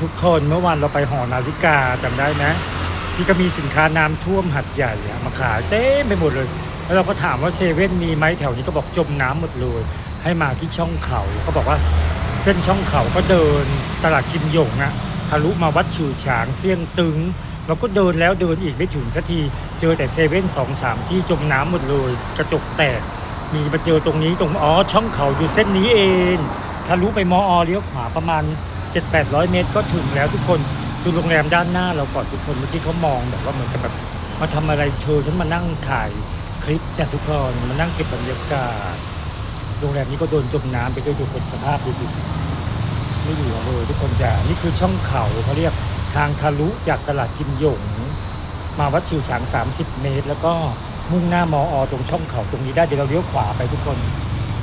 ทุกคนเมื่อวานเราไปหอนาฬิกาจำได้ไหมที่ก็มีสินค้าน้ำท่วมหัดใหญ่มาขายเต็มไปหมดเลย แล้วเราก็ถามว่าเซเว่นมีไหมแถวนี้ก็บอกจมน้ำหมดเลย ให้มาที่ช่องเขาเขาบอกว่าเส้นช่องเขาก็เดินตลาดกิมหยงอะทะลุมาวัดฉือฉางเสี่ยงตึงเราก็เดินแล้วเดินอีกไม่ถึงสักที เจอแต่เซเว่นสองสามที่จมน้ำหมดเลย กระจกแตก มีมาเจอตรงนี้ตรงอ๋อช่องเขาอยู่เส้นนี้เอง ทะลุไปมออเลี้ยวขวาประมาณ 7-800เมตรก็ถึงแล้วทุกคนดูโรงแรมด้านหน้าเราก่อนทุกคนเมื่อกี้เขามองแบบว่าเหมือนกับแบบมาทำอะไรเธอฉันมานั่งถ่ายคลิปจ้ะทุกคนมานั่งเก็บบรรยากาศโรงแรมนี้ก็โดนจมน้ำไปด้วยทุกคนสภาพดูสิไม่เหลือเลยทุกคนจ้ะนี่คือช่องเขาเขาเรียกทางทะลุจากตลาดกิมหยง มาวัดชิวฉาง 30 เมตร แล้วก็มุ่งหน้ามออตรงช่องเขาตรงนี้ได้เดี๋ยวเราเลี้ยวขวาไปทุกคน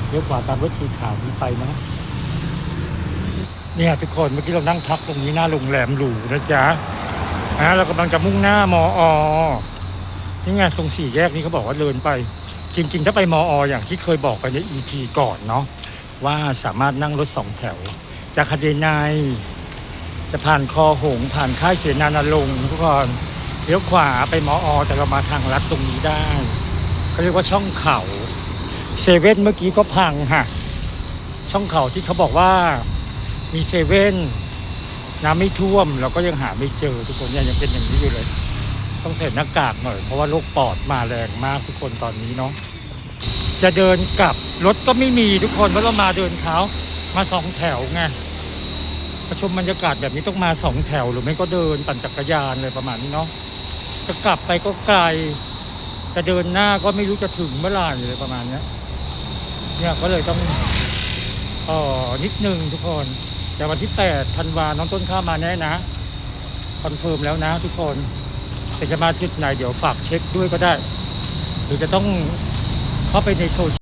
เลี้ยวขวาตามรถสีขาวนี้ไปนะ เนี่ยทุกคนเมื่อกี้เรานั่งพักตรงนี้หน้าโรงแรมหรูนะจ๊ะอะเรากำลังจะมุ่งหน้ามออนี่ไงตรงสี่แยกนี้เขาบอกว่าเดินไป จริง ๆ ถ้าไปมอออย่างที่เคยบอกไปใน EP ก่อนเนาะว่าสามารถนั่งรถสองแถว จากคาเดนายจะผ่านคอหง ผ่านค่ายเสนานารงทุกคนเลี้ยวขวาไปมออแต่เรามาทางลัดตรงนี้ได้เขาเรียกว่าช่องเขาเซเว่นเมื่อกี้ก็พังค่ะช่องเขาที่เขาบอกว่า มีเซเว่นน้ำไม่ท่วม เราก็ยังหาไม่เจอทุกคนเนี่ยยังเป็นอย่างนี้อยู่เลย ต้องใส่หน้ากากหน่อย เพราะว่าโรคปอดมาแรงมากทุกคนตอนนี้เนาะจะเดินกลับรถก็ไม่มีทุกคนเพราะเรามาเดินเท้ามาสองแถวไงประชมบรรยากาศแบบนี้ต้องมาสองแถวหรือไม่ก็เดินปั่นจักรยานเลยประมาณนี้เนาะจะกลับไปก็ไกล จะเดินหน้าก็ไม่รู้จะถึงเมื่อไหร่เลยประมาณนี้เนี่ยก็เลยต้องเออนิดนึงทุกคน แต่วันที่ 8 ธันวาน้องต้นข้ามาแน่นะ คอนเฟิร์มแล้วนะทุกคนแต่จะมาทิศไหนเดี๋ยวฝากเช็คด้วยก็ได้ หรือจะต้องเข้าไปในโซเชียล